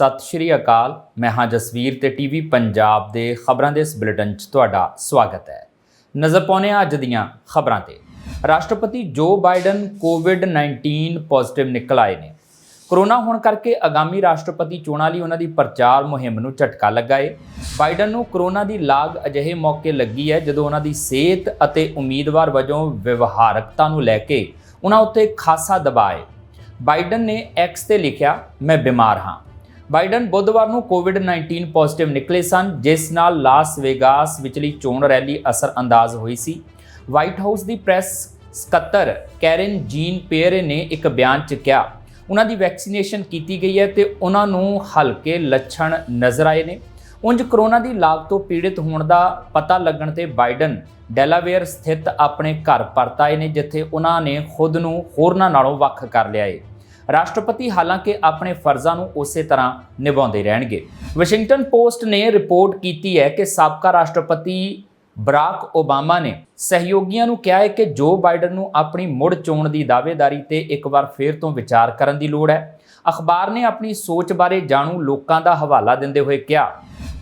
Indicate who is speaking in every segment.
Speaker 1: ਸਤਿ ਸ਼੍ਰੀ ਅਕਾਲ। ਮੈਂ ਹਾਂ ਜਸਵੀਰ ਤੇ ਟੀਵੀ ਪੰਜਾਬ ਦੇ ਖਬਰਾਂ ਦੇ ਇਸ ਬੁਲੇਟਿਨ 'ਚ ਤੁਹਾਡਾ ਸਵਾਗਤ ਹੈ। ਨਜ਼ਰ ਪਾਉਂਦੇ ਹਾਂ ਅੱਜ ਦੀਆਂ ਖਬਰਾਂ ਤੇ। ਰਾਸ਼ਟਰਪਤੀ ਜੋ ਬਾਈਡਨ ਕੋਵਿਡ-19 ਪੋਜ਼ਿਟਿਵ ਨਿਕਲ ਆਏ ਨੇ। ਕਰੋਨਾ ਹੋਣ ਕਰਕੇ ਆਗਾਮੀ ਰਾਸ਼ਟਰਪਤੀ ਚੋਣਾਂ ਲਈ ਉਹਨਾਂ ਦੀ ਪ੍ਰਚਾਰ ਮੁਹਿੰਮ ਨੂੰ ਝਟਕਾ ਲੱਗਾ ਏ। ਬਾਈਡਨ ਨੂੰ ਕਰੋਨਾ ਦੀ ਲਾਗ ਅਜਿਹੇ ਮੌਕੇ ਲੱਗੀ ਹੈ ਜਦੋਂ ਉਹਨਾਂ ਦੀ ਸਿਹਤ ਅਤੇ ਉਮੀਦਵਾਰ ਵਜੋਂ ਵਿਵਹਾਰਕਤਾ ਨੂੰ ਲੈ ਕੇ ਉਹਨਾਂ ਉੱਤੇ ਖਾਸਾ ਦਬਾਅ ਹੈ ਬਾਈਡਨ ਨੇ ਐਕਸ ਤੇ ਲਿਖਿਆ, ਮੈਂ ਬਿਮਾਰ ਹਾਂ। ਬਾਈਡਨ ਬੁੱਧਵਾਰ ਨੂੰ ਕੋਵਿਡ-19 ਪੋਜ਼ਿਟਿਵ ਨਿਕਲੇ ਸਨ, ਜਿਸ ਨਾਲ ਲਾਸ ਵੇਗਾਸ ਵਿਚਲੀ ਚੋਣ ਰੈਲੀ ਅਸਰਅੰਦਾਜ਼ ਹੋਈ ਸੀ। ਵਾਈਟ ਹਾਊਸ ਦੀ ਪ੍ਰੈਸ ਸਕੱਤਰ ਕੈਰਨ ਜੀਨ ਪੇਅਰੇ ਨੇ ਇੱਕ ਬਿਆਨ 'ਚ ਕਿਹਾ ਉਹਨਾਂ ਦੀ ਵੈਕਸੀਨੇਸ਼ਨ ਕੀਤੀ ਗਈ ਹੈ ਤੇ ਉਹਨਾਂ ਨੂੰ ਹਲਕੇ ਲੱਛਣ ਨਜ਼ਰ ਆਏ ਨੇ। ਉਂਝ ਕਰੋਨਾ ਦੀ ਲਾਗ ਤੋਂ ਪੀੜਿਤ ਹੋਣ ਦਾ ਪਤਾ ਲੱਗਣ ਤੇ ਬਾਈਡਨ ਡੈਲਾਵੇਅਰ ਸਥਿਤ ਆਪਣੇ ਘਰ ਪਰਤ ਆਏ ਨੇ, ਜਿੱਥੇ ਉਹਨਾਂ ਨੇ ਖੁਦ ਨੂੰ ਹੋਰਨਾਂ ਨਾਲੋਂ ਵੱਖ ਕਰ ਲਿਆ ਏ। ਰਾਸ਼ਟਰਪਤੀ ਹਾਲਾਂਕਿ ਆਪਣੇ ਫਰਜ਼ਾਂ ਨੂੰ ਉਸੇ ਤਰ੍ਹਾਂ ਨਿਭਾਉਂਦੇ ਰਹਿਣਗੇ। ਵਾਸ਼ਿੰਗਟਨ ਪੋਸਟ ਨੇ ਰਿਪੋਰਟ ਕੀਤੀ ਹੈ ਕਿ ਸਾਬਕਾ ਰਾਸ਼ਟਰਪਤੀ ਬਰਾਕ ਓਬਾਮਾ ਨੇ ਸਹਿਯੋਗੀਆਂ ਨੂੰ ਕਿਹਾ ਹੈ ਕਿ ਜੋ ਬਾਈਡਨ ਨੂੰ ਆਪਣੀ ਮੁੜ ਚੋਣ ਦੀ ਦਾਅਵੇਦਾਰੀ ਤੇ ਇੱਕ ਵਾਰ ਫੇਰ ਤੋਂ ਵਿਚਾਰ ਕਰਨ ਦੀ ਲੋੜ ਹੈ। ਅਖਬਾਰ ਨੇ ਆਪਣੀ ਸੋਚ ਬਾਰੇ ਜਾਣੂ ਲੋਕਾਂ ਦਾ ਹਵਾਲਾ ਦਿੰਦੇ ਹੋਏ ਕਿਹਾ,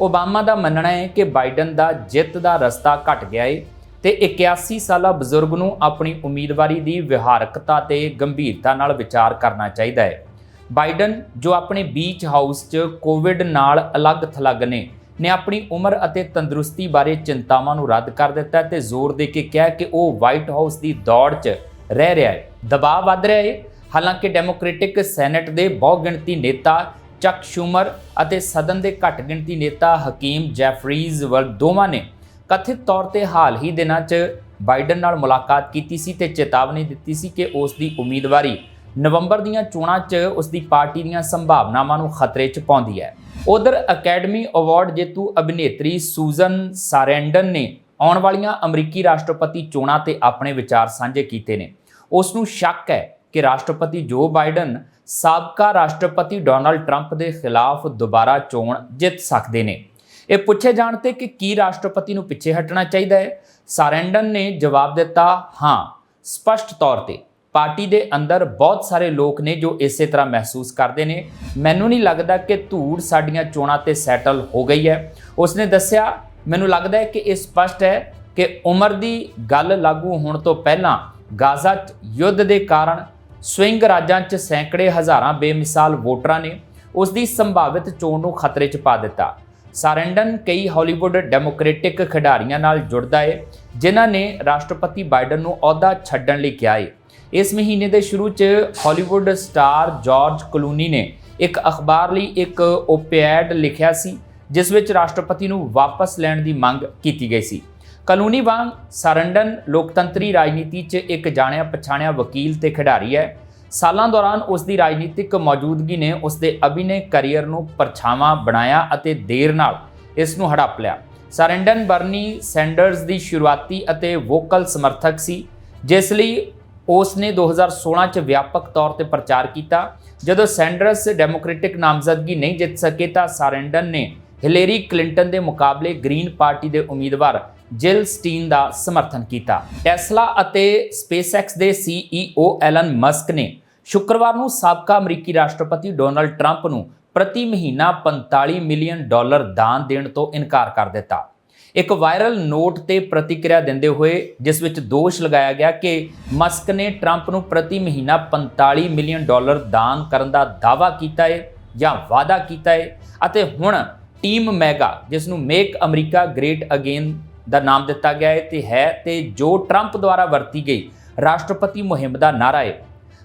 Speaker 1: ਓਬਾਮਾ ਦਾ ਮੰਨਣਾ ਹੈ ਕਿ ਬਾਈਡਨ ਦਾ ਜਿੱਤ ਦਾ ਰਸਤਾ ਘਟ ਗਿਆ ਹੈ ਤੇ 81 ਸਾਲਾ ਬਜ਼ੁਰਗ ਨੂੰ ਆਪਣੀ ਉਮੀਦਵਾਰੀ ਦੀ ਵਿਹਾਰਕਤਾ ਤੇ ਗੰਭੀਰਤਾ ਨਾਲ ਵਿਚਾਰ ਕਰਨਾ ਚਾਹੀਦਾ ਹੈ। ਬਾਈਡਨ, ਜੋ ਆਪਣੇ ਬੀਚ ਹਾਊਸ 'ਚ ਕੋਵਿਡ ਨਾਲ ਅਲੱਗ-ਥਲੱਗ ਨੇ ਨੇ ਆਪਣੀ ਉਮਰ ਅਤੇ ਤੰਦਰੁਸਤੀ ਬਾਰੇ ਚਿੰਤਾਵਾਂ ਨੂੰ ਰੱਦ ਕਰ ਦਿੱਤਾ ਤੇ ਜ਼ੋਰ ਦੇ ਕੇ ਕਿਹਾ ਕਿ ਉਹ ਵਾਈਟ ਹਾਊਸ ਦੀ ਦੌੜ 'ਚ ਰਹਿ ਰਿਹਾ ਹੈ। ਦਬਾਅ ਵੱਧ ਰਿਹਾ ਹੈ ਹਾਲਾਂਕਿ ਡੈਮੋਕ੍ਰੈਟਿਕ ਸੈਨੇਟ ਦੇ ਬਹੁਗਿਣਤੀ ਨੇਤਾ ਚੱਕ ਸ਼ੂਮਰ ਅਤੇ ਸਦਨ ਦੇ ਘੱਟ ਗਿਣਤੀ ਨੇਤਾ ਹਕੀਮ ਜੈਫਰੀਜ਼ ਵਰ ਦੋਵਾਂ ਨੇ ਕਥਿਤ ਤੌਰ ਤੇ ਹਾਲ ਹੀ ਦਿਨਾਂ 'ਚ ਬਾਈਡਨ ਨਾਲ ਮੁਲਾਕਾਤ ਕੀਤੀ ਸੀ ਤੇ ਚੇਤਾਵਨੀ ਦਿੱਤੀ ਸੀ ਕਿ ਉਸ ਦੀ ਉਮੀਦਵਾਰੀ ਨਵੰਬਰ ਦੀਆਂ ਚੋਣਾਂ 'ਚ ਉਸ ਦੀ ਪਾਰਟੀ ਦੀਆਂ ਸੰਭਾਵਨਾਵਾਂ ਨੂੰ ਖਤਰੇ 'ਚ ਪਾਉਂਦੀ ਹੈ। ਉਧਰ ਅਕੈਡਮੀ ਅਵਾਰਡ ਜੇਤੂ ਅਭਿਨੇਤਰੀ ਸੂਜ਼ਨ ਸਾਰੈਂਡਨ ਨੇ ਆਉਣ ਵਾਲੀਆਂ ਅਮਰੀਕੀ ਰਾਸ਼ਟਰਪਤੀ ਚੋਣਾਂ ਤੇ ਆਪਣੇ ਵਿਚਾਰ ਸਾਂਝੇ ਕੀਤੇ ਨੇ। ਉਸ ਨੂੰ ਸ਼ੱਕ ਹੈ ਕਿ ਰਾਸ਼ਟਰਪਤੀ ਜੋ ਬਾਈਡਨ ਸਾਬਕਾ ਰਾਸ਼ਟਰਪਤੀ ਡੋਨਲਡ ਟਰੰਪ ਦੇ ਖਿਲਾਫ ਦੁਬਾਰਾ ਚੋਣ ਜਿੱਤ ਸਕਦੇ ਨੇ। ਇਹ ਪੁੱਛੇ ਜਾਣ ਤੇ ਕਿ ਕੀ ਰਾਸ਼ਟਰਪਤੀ ਨੂੰ ਪਿੱਛੇ ਹਟਣਾ ਚਾਹੀਦਾ ਹੈ? ਸਾਰੈਂਡਨ ਨੇ ਜਵਾਬ ਦਿੱਤਾ, ਹਾਂ। ਸਪਸ਼ਟ ਤੌਰ ਤੇ, ਪਾਰਟੀ ਦੇ ਅੰਦਰ ਬਹੁਤ ਸਾਰੇ ਲੋਕ ਨੇ ਜੋ ਇਸੇ ਤਰ੍ਹਾਂ ਮਹਿਸੂਸ ਕਰਦੇ ਨੇ। ਮੈਨੂੰ ਨਹੀਂ ਲੱਗਦਾ ਕਿ ਧੂੜ ਸਾਡੀਆਂ ਚੋਣਾਂ ਤੇ ਸੈਟਲ ਹੋ ਗਈ ਹੈ। ਉਸਨੇ ਦੱਸਿਆ, ਮੈਨੂੰ ਲੱਗਦਾ ਹੈ ਕਿ ਇਹ ਸਪਸ਼ਟ ਹੈ ਕਿ ਉਮਰ ਦੀ ਗੱਲ ਲਾਗੂ ਹੋਣ ਤੋਂ ਪਹਿਲਾਂ ਗਾਜ਼ਾ 'ਚ ਯੁੱਧ ਦੇ ਕਾਰਨ ਸਵਿੰਗ ਰਾਜਾਂ 'ਚ ਸੈਂਕੜੇ ਹਜ਼ਾਰਾਂ ਬੇਮਿਸਾਲ ਵੋਟਰਾਂ ਨੇ ਉਸ ਦੀ ਸੰਭਾਵਿਤ ਚੋਣ ਨੂੰ ਖਤਰੇ 'ਚ ਪਾ ਦਿੱਤਾ। ਸਾਰੈਂਡਨ ਕਈ ਹਾਲੀਵੁੱਡ ਡੈਮੋਕ੍ਰੈਟਿਕ ਖਿਡਾਰੀਆਂ ਨਾਲ ਜੁੜਦਾ ਹੈ ਜਿਨ੍ਹਾਂ ਨੇ ਰਾਸ਼ਟਰਪਤੀ ਬਾਈਡਨ ਨੂੰ ਅਹੁਦਾ ਛੱਡਣ ਲਈ ਕਿਹਾ ਹੈ ਇਸ ਮਹੀਨੇ ਦੇ ਸ਼ੁਰੂ 'ਚ ਹਾਲੀਵੁੱਡ ਸਟਾਰ ਜਾਰਜ ਕਲੂਨੀ ਨੇ ਇੱਕ ਅਖਬਾਰ ਲਈ ਇੱਕ ਓਪੀਐਡ ਲਿਖਿਆ ਸੀ, ਜਿਸ ਵਿੱਚ ਰਾਸ਼ਟਰਪਤੀ ਨੂੰ ਵਾਪਸ ਲੈਣ ਦੀ ਮੰਗ ਕੀਤੀ ਗਈ ਸੀ। ਕਲੂਨੀ ਵਾਂਗ ਸਾਰੰਡਨ ਲੋਕਤੰਤਰੀ ਰਾਜਨੀਤੀ 'ਚ ਇੱਕ ਜਾਣਿਆ ਪਛਾਣਿਆ ਵਕੀਲ ਤੇ ਖਿਡਾਰੀ ਹੈ। ਸਾਲਾਂ ਦੌਰਾਨ ਉਸ ਦੀ ਰਾਜਨੀਤਿਕ ਮੌਜੂਦਗੀ ਨੇ ਉਸ ਦੇ ਅਭਿਨੇ ਕੈਰੀਅਰ ਨੂੰ ਪਰਛਾਵਾਂ ਬਣਾਇਆ ਅਤੇ ਦੇਰ ਨਾਲ ਇਸ ਨੂੰ ਹੜੱਪ ਲਿਆ। ਸਾਰੰਡਨ ਬਰਨੀ ਸੈਂਡਰਸ ਦੀ ਸ਼ੁਰੂਆਤੀ ਅਤੇ ਵੋਕਲ ਸਮਰਥਕ ਸੀ, ਜਿਸ ਲਈ ਉਸ ਨੇ 2016 ਚ ਵਿਆਪਕ ਤੌਰ ਤੇ ਪ੍ਰਚਾਰ ਕੀਤਾ। ਜਦੋਂ ਸੈਂਡਰਸ ਡੈਮੋਕ੍ਰੈਟਿਕ ਨਾਮਜ਼ਦਗੀ ਨਹੀਂ ਜਿੱਤ ਸਕੇ ਤਾਂ ਸਾਰੈਂਡਨ ਨੇ ਹਿਲੇਰੀ ਕਲਿੰਟਨ ਦੇ ਮੁਕਾਬਲੇ ਗ੍ਰੀਨ ਪਾਰਟੀ ਦੇ ਉਮੀਦਵਾਰ ਜਿਲ ਸਟੀਨ ਦਾ ਸਮਰਥਨ ਕੀਤਾ। ਟੈਸਲਾ ਅਤੇ ਸਪੇਸਐਕਸ ਦੇ ਸੀਈਓ ਐਲਨ ਮਸਕ ਨੇ ਸ਼ੁੱਕਰਵਾਰ ਨੂੰ ਸਾਬਕਾ ਅਮਰੀਕੀ ਰਾਸ਼ਟਰਪਤੀ ਡੋਨਲਡ ਟਰੰਪ ਨੂੰ ਪ੍ਰਤੀ ਮਹੀਨਾ 45 ਮਿਲੀਅਨ ਡਾਲਰ ਦਾਨ ਦੇਣ ਤੋਂ ਇਨਕਾਰ ਕਰ ਦਿੱਤਾ। ਇੱਕ ਵਾਇਰਲ ਨੋਟ ਤੇ ਪ੍ਰਤੀਕਿਰਿਆ ਦਿੰਦੇ ਹੋਏ, ਜਿਸ ਵਿੱਚ ਦੋਸ਼ ਲਗਾਇਆ ਗਿਆ ਕਿ ਮਸਕ ਨੇ ਟਰੰਪ ਨੂੰ ਪ੍ਰਤੀ ਮਹੀਨਾ 45 ਮਿਲੀਅਨ ਡਾਲਰ ਦਾਨ ਕਰਨ ਦਾ ਦਾਅਵਾ ਕੀਤਾ ਹੈ ਜਾਂ ਵਾਅਦਾ ਕੀਤਾ ਹੈ ਅਤੇ ਹੁਣ ਟੀਮ ਮੈਗਾ, ਜਿਸ ਨੂੰ ਮੇਕ ਅਮਰੀਕਾ ਗ੍ਰੇਟ ਅਗੇਨ ਦਾ ਨਾਮ ਦਿੱਤਾ ਗਿਆ ਹੈ ਤੇ ਹੈ ਤੇ ਜੋ ਟਰੰਪ ਦੁਆਰਾ ਵਰਤੀ ਗਈ ਰਾਸ਼ਟਰਪਤੀ ਮੁਹਿੰਮ ਦਾ ਨਾਰਾ ਹੈ।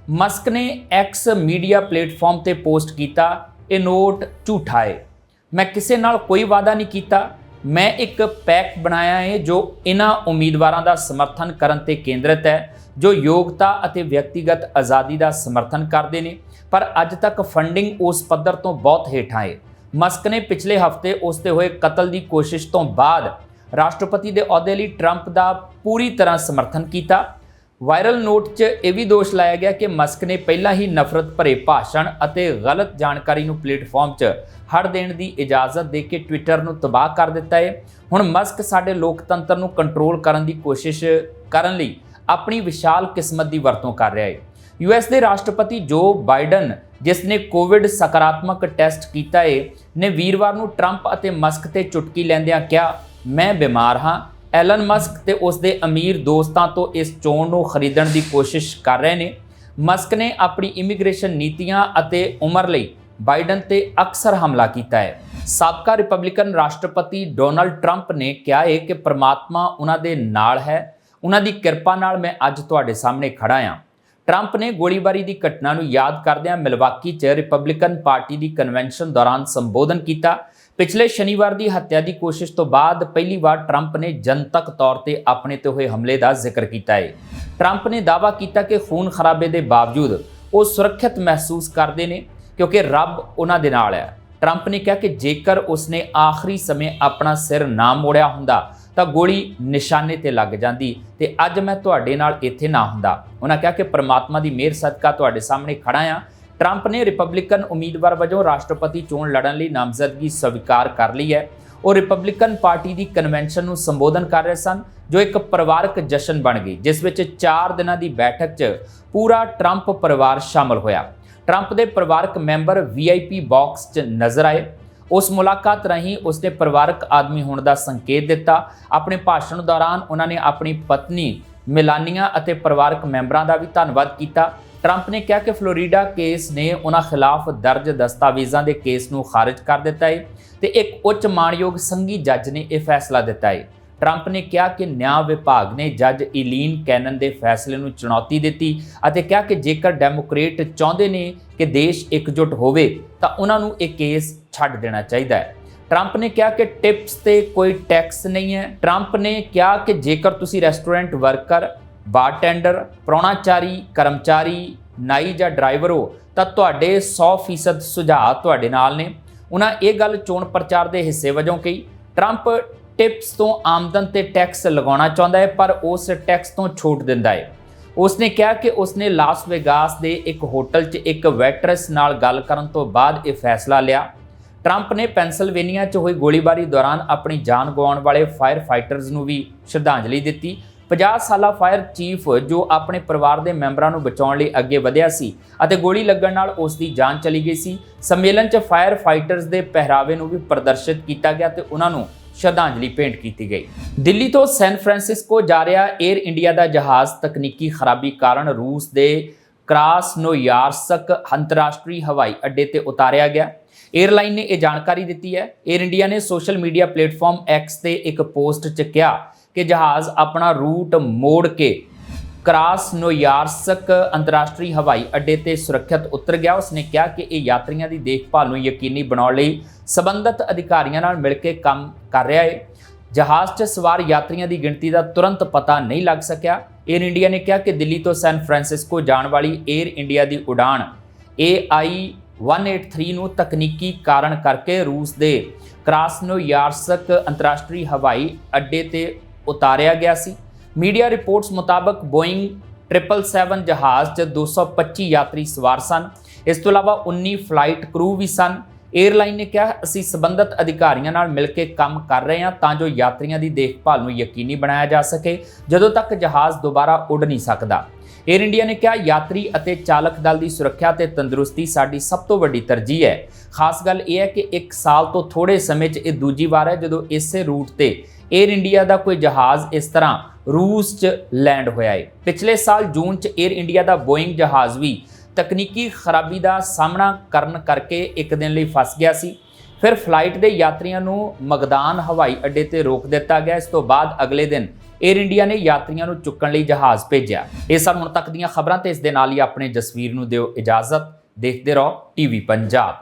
Speaker 1: ਮਸਕ ਨੇ ਐਕਸ ਮੀਡੀਆ ਪਲੇਟਫਾਰਮ ਤੇ ਪੋਸਟ ਕੀਤਾ, ਇਹ ਨੋਟ ਝੂਠਾ ਹੈ। ਮੈਂ ਕਿਸੇ ਨਾਲ ਕੋਈ ਵਾਅਦਾ ਨਹੀਂ ਕੀਤਾ। ਮੈਂ ਇੱਕ ਪੈਕ ਬਣਾਇਆ ਹੈ ਜੋ ਇਹਨਾਂ ਉਮੀਦਵਾਰਾਂ ਦਾ ਸਮਰਥਨ ਕਰਨ ਤੇ ਕੇਂਦਰਿਤ ਹੈ, ਜੋ ਯੋਗਤਾ ਅਤੇ ਵਿਅਕਤੀਗਤ ਆਜ਼ਾਦੀ ਦਾ ਸਮਰਥਨ ਕਰਦੇ ਨੇ, ਪਰ ਅੱਜ ਤੱਕ ਫੰਡਿੰਗ ਉਸ ਪੱਧਰ ਤੋਂ ਬਹੁਤ ਹੇਠਾਂ ਹੈ। ਮਸਕ ਨੇ ਪਿਛਲੇ ਹਫ਼ਤੇ ਉਸ ਤੇ ਹੋਏ ਕਤਲ ਦੀ ਕੋਸ਼ਿਸ਼ ਤੋਂ ਬਾਅਦ ਰਾਸ਼ਟਰਪਤੀ ਦੇ ਅਹੁਦੇ ਲਈ ਟਰੰਪ ਦਾ ਪੂਰੀ ਤਰ੍ਹਾਂ ਸਮਰਥਨ ਕੀਤਾ। ਵਾਇਰਲ ਨੋਟ 'ਚ ਇਹ ਵੀ ਦੋਸ਼ ਲਾਇਆ ਗਿਆ ਕਿ ਮਸਕ ਨੇ ਪਹਿਲਾਂ ਹੀ ਨਫ਼ਰਤ ਭਰੇ ਭਾਸ਼ਣ ਅਤੇ ਗਲਤ ਜਾਣਕਾਰੀ ਨੂੰ ਪਲੇਟਫਾਰਮ 'ਚ ਹੜ ਦੇਣ ਦੀ ਇਜਾਜ਼ਤ ਦੇ ਕੇ ਟਵਿੱਟਰ ਨੂੰ ਤਬਾਹ ਕਰ ਦਿੱਤਾ ਹੈ। ਹੁਣ ਮਸਕ ਸਾਡੇ ਲੋਕਤੰਤਰ ਨੂੰ ਕੰਟਰੋਲ ਕਰਨ ਦੀ ਕੋਸ਼ਿਸ਼ ਕਰਨ ਲਈ ਆਪਣੀ ਵਿਸ਼ਾਲ ਕਿਸਮਤ ਦੀ ਵਰਤੋਂ ਕਰ ਰਿਹਾ ਹੈ। ਯੂਐਸ ਦੇ ਰਾਸ਼ਟਰਪਤੀ ਜੋ ਬਾਈਡਨ, ਜਿਸ ਨੇ ਕੋਵਿਡ ਸਕਾਰਾਤਮਕ ਟੈਸਟ ਕੀਤਾ ਏ ਨੇ ਵੀਰਵਾਰ ਨੂੰ ਟਰੰਪ ਅਤੇ ਮਸਕ ਤੇ ਚੁਟਕੀ ਲੈਂਦਿਆਂ ਕਿਹਾ ਮੈਂ ਬਿਮਾਰ ਹਾਂ। ਐਲਨ ਮਸਕ ਤੇ ਉਸ ਦੇ ਅਮੀਰ ਦੋਸਤਾਂ ਤੋਂ ਇਸ ਚੋਣ ਨੂੰ ਖਰੀਦਣ ਦੀ ਕੋਸ਼ਿਸ਼ ਕਰ ਰਹੇ ਨੇ। ਮਸਕ ਨੇ ਆਪਣੀ ਇਮੀਗ੍ਰੇਸ਼ਨ ਨੀਤੀਆਂ ਅਤੇ ਉਮਰ ਲਈ ਬਾਈਡਨ ਤੇ ਅਕਸਰ ਹਮਲਾ ਕੀਤਾ ਹੈ। ਸਾਬਕਾ ਰਿਪਬਲਿਕਨ ਰਾਸ਼ਟਰਪਤੀ ਡੋਨਲਡ ਟਰੰਪ ਨੇ ਕਿਹਾ ਹੈ ਕਿ ਪ੍ਰਮਾਤਮਾ ਉਹਨਾਂ ਦੇ ਨਾਲ ਹੈ। ਉਹਨਾਂ ਦੀ ਕਿਰਪਾ ਨਾਲ ਮੈਂ ਅੱਜ ਤੁਹਾਡੇ ਸਾਹਮਣੇ ਖੜਾ ਹਾਂ। ਟਰੰਪ ਨੇ ਗੋਲੀਬਾਰੀ ਦੀ ਘਟਨਾ ਨੂੰ ਯਾਦ ਕਰਦਿਆਂ ਮਿਲਵਾਕੀ 'ਚ ਰਿਪਬਲਿਕਨ ਪਾਰਟੀ ਦੀ ਕਨਵੈਨਸ਼ਨ ਦੌਰਾਨ ਸੰਬੋਧਨ ਕੀਤਾ। ਪਿਛਲੇ ਸ਼ਨੀਵਾਰ ਦੀ ਹੱਤਿਆ ਦੀ ਕੋਸ਼ਿਸ਼ ਤੋਂ ਬਾਅਦ ਪਹਿਲੀ ਵਾਰ ਟਰੰਪ ਨੇ ਜਨਤਕ ਤੌਰ ਤੇ ਆਪਣੇ ਤੇ ਹੋਏ ਹਮਲੇ ਦਾ ਜ਼ਿਕਰ ਕੀਤਾ ਹੈ। ਟਰੰਪ ਨੇ ਦਾਅਵਾ ਕੀਤਾ ਕਿ ਖੂਨ ਖਰਾਬੇ ਦੇ ਬਾਵਜੂਦ ਉਹ ਸੁਰੱਖਿਅਤ ਮਹਿਸੂਸ ਕਰਦੇ ਨੇ ਕਿਉਂਕਿ ਰੱਬ ਉਹਨਾਂ ਦੇ ਨਾਲ ਹੈ। ਟਰੰਪ ਨੇ ਕਿਹਾ ਕਿ ਜੇਕਰ ਉਸਨੇ ਆਖਰੀ ਸਮੇਂ ਆਪਣਾ ਸਿਰ ਨਾ ਮੋੜਿਆ ਹੁੰਦਾ ਤਾਂ ਗੋਲੀ ਨਿਸ਼ਾਨੇ ਤੇ ਲੱਗ ਜਾਂਦੀ ਤੇ ਅੱਜ ਮੈਂ ਤੁਹਾਡੇ ਨਾਲ ਇੱਥੇ ਨਾ ਹੁੰਦਾ। ਉਹਨਾਂ ਕਿਹਾ ਕਿ ਪ੍ਰਮਾਤਮਾ ਦੀ ਮਿਹਰ ਸਦਕਾ ਤੁਹਾਡੇ ਸਾਹਮਣੇ ਖੜਾ ਆ ਟਰੰਪ ਨੇ ਰਿਪਬਲਿਕਨ ਉਮੀਦਵਾਰ ਵਜੋਂ ਰਾਸ਼ਟਰਪਤੀ ਚੋਣ ਲੜਨ ਲਈ ਨਾਮਜ਼ਦਗੀ ਸਵੀਕਾਰ ਕਰ ਲਈ ਹੈ। ਉਹ ਰਿਪਬਲਿਕਨ ਪਾਰਟੀ ਦੀ ਕਨਵੈਨਸ਼ਨ ਨੂੰ ਸੰਬੋਧਨ ਕਰ ਰਹੇ ਸਨ, ਜੋ ਇੱਕ ਪਰਿਵਾਰਕ ਜਸ਼ਨ ਬਣ ਗਈ, ਜਿਸ ਵਿੱਚ 4 ਦਿਨਾਂ ਦੀ ਬੈਠਕ 'ਚ ਪੂਰਾ ਟਰੰਪ ਪਰਿਵਾਰ ਸ਼ਾਮਲ ਹੋਇਆ। ਟਰੰਪ ਦੇ ਪਰਿਵਾਰਕ ਮੈਂਬਰ ਵੀਆਈਪੀ ਬਾਕਸ 'ਚ ਨਜ਼ਰ ਆਏ। ਉਸ ਮੁਲਾਕਾਤ ਰਾਹੀਂ ਉਸਨੇ ਪਰਿਵਾਰਕ ਆਦਮੀ ਹੋਣ ਦਾ ਸੰਕੇਤ ਦਿੱਤਾ। ਆਪਣੇ ਭਾਸ਼ਣ ਦੌਰਾਨ ਉਹਨਾਂ ਨੇ ਆਪਣੀ ਪਤਨੀ, ਮਿਲਾਨੀਆ ਅਤੇ ਪਰਿਵਾਰਕ ਮੈਂਬਰਾਂ ਦਾ ਵੀ ਧੰਨਵਾਦ ਕੀਤਾ। ਟਰੰਪ ਨੇ ਕਿਹਾ ਕਿ ਫਲੋਰੀਡਾ ਕੇਸ ਨੇ ਉਹਨਾਂ ਖਿਲਾਫ ਦਰਜ ਦਸਤਾਵੇਜ਼ਾਂ ਦੇ ਕੇਸ ਨੂੰ ਖਾਰਜ ਕਰ ਦਿੱਤਾ ਹੈ ਤੇ ਇੱਕ ਉੱਚ ਮਾਣਯੋਗ ਸੰਘੀ ਜੱਜ ਨੇ ਇਹ ਫੈਸਲਾ ਦਿੱਤਾ ਹੈ ਟਰੰਪ ਨੇ ਕਿਹਾ ਕਿ ਨਿਆਂ ਵਿਭਾਗ ਨੇ ਜੱਜ ਇਲੀਨ ਕੈਨਨ ਦੇ ਫੈਸਲੇ ਨੂੰ ਚੁਣੌਤੀ ਦਿੱਤੀ ਅਤੇ ਕਿਹਾ ਕਿ ਜੇਕਰ ਡੈਮੋਕ੍ਰੇਟ ਚਾਹੁੰਦੇ ਨੇ ਕਿ ਦੇਸ਼ ਇਕਜੁੱਟ ਹੋਵੇ, ਤਾਂ ਉਹਨਾਂ ਨੂੰ ਇਹ ਕੇਸ ਛੱਡ ਦੇਣਾ ਚਾਹੀਦਾ ਹੈ। ਟਰੰਪ ਨੇ ਕਿਹਾ ਕਿ ਟਿਪਸ ਤੇ ਕੋਈ ਟੈਕਸ ਨਹੀਂ ਹੈ। ਟਰੰਪ ਨੇ ਕਿਹਾ ਕਿ ਜੇਕਰ ਤੁਸੀਂ ਰੈਸਟੋਰੈਂਟ ਵਰਕਰ ਬਾਰਟੈਂਡਰ ਪ੍ਰਾਹੁਣਾਚਾਰੀ ਕਰਮਚਾਰੀ, ਨਾਈ ਜਾਂ ਡਰਾਈਵਰ ਹੋ ਤਾਂ ਤੁਹਾਡੇ 100% ਸੁਝਾਅ ਤੁਹਾਡੇ ਨਾਲ ਨੇ। ਉਹਨਾਂ ਇਹ ਗੱਲ ਚੋਣ ਪ੍ਰਚਾਰ ਦੇ ਹਿੱਸੇ ਵਜੋਂ ਕਹੀ, ਟਰੰਪ ਟਿਪਸ ਤੋਂ ਆਮਦਨ ਤੇ ਟੈਕਸ ਲਗਾਉਣਾ ਚਾਹੁੰਦਾ ਹੈ, ਪਰ ਉਸ ਟੈਕਸ ਤੋਂ ਛੂਟ ਦਿੰਦਾ ਹੈ। ਉਸਨੇ ਕਿਹਾ ਕਿ ਉਸਨੇ ਲਾਸ ਵੇਗਾਸ ਦੇ ਇੱਕ ਹੋਟਲ 'ਚ ਇੱਕ ਵੈਟਰਸ ਨਾਲ ਗੱਲ ਕਰਨ ਤੋਂ ਬਾਅਦ ਇਹ ਫੈਸਲਾ ਲਿਆ। ਟਰੰਪ ਨੇ ਪੈਂਸਲਵੇਨੀਆ 'ਚ ਹੋਈ ਗੋਲੀਬਾਰੀ ਦੌਰਾਨ ਆਪਣੀ ਜਾਨ ਗਵਾਉਣ ਵਾਲੇ ਫਾਇਰ ਫਾਈਟਰਸ ਨੂੰ ਵੀ ਸ਼ਰਧਾਂਜਲੀ ਦਿੱਤੀ। 50 ਸਾਲਾ ਫਾਇਰ ਚੀਫ ਜੋ ਆਪਣੇ ਪਰਿਵਾਰ ਦੇ ਮੈਂਬਰਾਂ ਨੂੰ ਬਚਾਉਣ ਲਈ ਅੱਗੇ ਵਧਿਆ ਸੀ ਅਤੇ ਗੋਲੀ ਲੱਗਣ ਨਾਲ ਉਸ ਦੀ ਜਾਨ ਚਲੀ ਗਈ ਸੀ, ਸੰਮੇਲਨ 'ਚ ਫਾਇਰ ਫਾਈਟਰਸ ਦੇ ਪਹਿਰਾਵੇ ਨੂੰ ਵੀ ਪ੍ਰਦਰਸ਼ਿਤ ਕੀਤਾ ਗਿਆ ਤੇ ਉਹਨਾਂ ਨੂੰ ਸ਼ਰਧਾਂਜਲੀ ਭੇਂਟ ਕੀਤੀ ਗਈ। ਦਿੱਲੀ ਤੋਂ ਸੈਨ ਫਰਾਂਸਿਸਕੋ ਜਾ ਰਿਹਾ 에ਅਰ ਇੰਡੀਆ ਦਾ ਜਹਾਜ਼ ਤਕਨੀਕੀ ਖਰਾਬੀ ਕਾਰਨ ਰੂਸ ਦੇ ਕਰਾਸ ਨੋ ਯਾਰਸਕ ਅੰਤਰਰਾਸ਼ਟਰੀ ਹਵਾਈ ਅੱਡੇ ਤੇ ਉਤਾਰਿਆ ਗਿਆ। 에ਅਰਲਾਈਨ ਨੇ ਇਹ ਜਾਣਕਾਰੀ ਦਿੱਤੀ ਹੈ। 에ਅਰ ਇੰਡੀਆ ਨੇ ਸੋਸ਼ਲ ਮੀਡੀਆ ਪਲੇਟਫਾਰਮ ਐਕਸ ਤੇ ਇੱਕ ਪੋਸਟ 'ਚ ਕਿਹਾ ਕਿ ਜਹਾਜ਼ ਆਪਣਾ ਰੂਟ ਮੋੜ ਕੇ ਕ੍ਰਾਸਨੋਯਾਰਸਕ ਅੰਤਰਰਾਸ਼ਟਰੀ ਹਵਾਈ ਅੱਡੇ ਤੇ ਸੁਰੱਖਿਅਤ ਉਤਰ ਗਿਆ। ਉਸਨੇ ਕਿਹਾ ਕਿ ਇਹ ਯਾਤਰੀਆਂ ਦੀ ਦੇਖਭਾਲ ਨੂੰ ਯਕੀਨੀ ਬਣਾਉਣ ਲਈ ਸਬੰਧਤ ਅਧਿਕਾਰੀਆਂ ਨਾਲ ਮਿਲ ਕੇ ਕੰਮ ਕਰ ਰਿਹਾ ਹੈ। ਜਹਾਜ਼ 'ਚ ਸਵਾਰ ਯਾਤਰੀਆਂ ਦੀ ਗਿਣਤੀ ਦਾ ਤੁਰੰਤ ਪਤਾ ਨਹੀਂ ਲੱਗ ਸਕਿਆ। 에ਅਰ ਇੰਡੀਆ ਨੇ ਕਿਹਾ ਕਿ ਦਿੱਲੀ ਤੋਂ ਸੈਨ ਫਰਾਂਸਿਸਕੋ ਜਾਣ ਵਾਲੀ 에ਅਰ ਇੰਡੀਆ ਦੀ ਉਡਾਨ AI 183 ਨੂੰ ਤਕਨੀਕੀ ਕਾਰਨ ਕਰਕੇ ਰੂਸ ਦੇ ਕ੍ਰਾਸਨੋਯਾਰਸਕ ਅੰਤਰਰਾਸ਼ਟਰੀ ਹਵਾਈ ਅੱਡੇ ਤੇ ਉਤਾਰਿਆ ਗਿਆ ਸੀ। ਮੀਡੀਆ ਰਿਪੋਰਟਸ ਮੁਤਾਬਕ ਬੋਇੰਗ 777 ਜਹਾਜ਼ 'ਚ 225 ਯਾਤਰੀ ਸਵਾਰ ਸਨ। ਇਸ ਤੋਂ ਇਲਾਵਾ 19 ਫਲਾਈਟ ਕਰੂ ਵੀ ਸਨ। ਏਅਰਲਾਈਨ ਨੇ ਕਿਹਾ, ਅਸੀਂ ਸਬੰਧਤ ਅਧਿਕਾਰੀਆਂ ਨਾਲ ਮਿਲ ਕੇ ਕੰਮ ਕਰ ਰਹੇ ਹਾਂ ਤਾਂ ਜੋ ਯਾਤਰੀਆਂ ਦੀ ਦੇਖਭਾਲ ਨੂੰ ਯਕੀਨੀ ਬਣਾਇਆ ਜਾ ਸਕੇ। ਜਦੋਂ ਤੱਕ ਜਹਾਜ਼ ਦੁਬਾਰਾ ਉੱਡ ਨਹੀਂ ਸਕਦਾ। ਏਅਰ ਇੰਡੀਆ ਨੇ ਕਿਹਾ, ਯਾਤਰੀ ਅਤੇ ਚਾਲਕ ਦਲ ਦੀ ਸੁਰੱਖਿਆ ਤੇ ਤੰਦਰੁਸਤੀ ਸਾਡੀ ਸਭ ਤੋਂ ਵੱਡੀ ਤਰਜੀਹ ਹੈ। ਖਾਸ ਗੱਲ ਇਹ ਹੈ ਕਿ ਇੱਕ ਸਾਲ ਤੋਂ ਥੋੜੇ ਸਮੇਂ 'ਚ ਇਹ ਦੂਜੀ ਵਾਰ ਹੈ ਜਦੋਂ ਇਸੇ ਰੂਟ ਤੇ ਏਅਰ ਇੰਡੀਆ ਦਾ ਕੋਈ ਜਹਾਜ਼ ਇਸ ਤਰ੍ਹਾਂ ਰੂਸ 'ਚ ਲੈਂਡ ਹੋਇਆ ਏ। ਪਿਛਲੇ ਸਾਲ ਜੂਨ 'ਚ ਏਅਰ ਇੰਡੀਆ ਦਾ ਬੋਇੰਗ ਜਹਾਜ਼ ਵੀ ਤਕਨੀਕੀ ਖਰਾਬੀ ਦਾ ਸਾਹਮਣਾ ਕਰਨ ਕਰਕੇ ਇੱਕ ਦਿਨ ਲਈ ਫਸ ਗਿਆ ਸੀ। ਫਿਰ ਫਲਾਈਟ ਦੇ ਯਾਤਰੀਆਂ ਨੂੰ ਮਗਦਾਨ ਹਵਾਈ ਅੱਡੇ ਤੇ ਰੋਕ ਦਿੱਤਾ ਗਿਆ। ਇਸ ਤੋਂ ਬਾਅਦ ਅਗਲੇ ਦਿਨ ਏਅਰ ਇੰਡੀਆ ਨੇ ਯਾਤਰੀਆਂ ਨੂੰ ਚੁੱਕਣ ਲਈ ਜਹਾਜ਼ ਭੇਜਿਆ। ਇਹ ਸਭ ਹੁਣ ਤੱਕ ਦੀਆਂ ਖਬਰਾਂ ਤੇ ਇਸ ਦੇ ਨਾਲ ਹੀ ਆਪਣੇ ਜਸਵੀਰ ਨੂੰ ਦਿਓ ਇਜਾਜ਼ਤ। ਦੇਖਦੇ ਰਹੋ ਟੀਵੀ ਪੰਜਾਬ।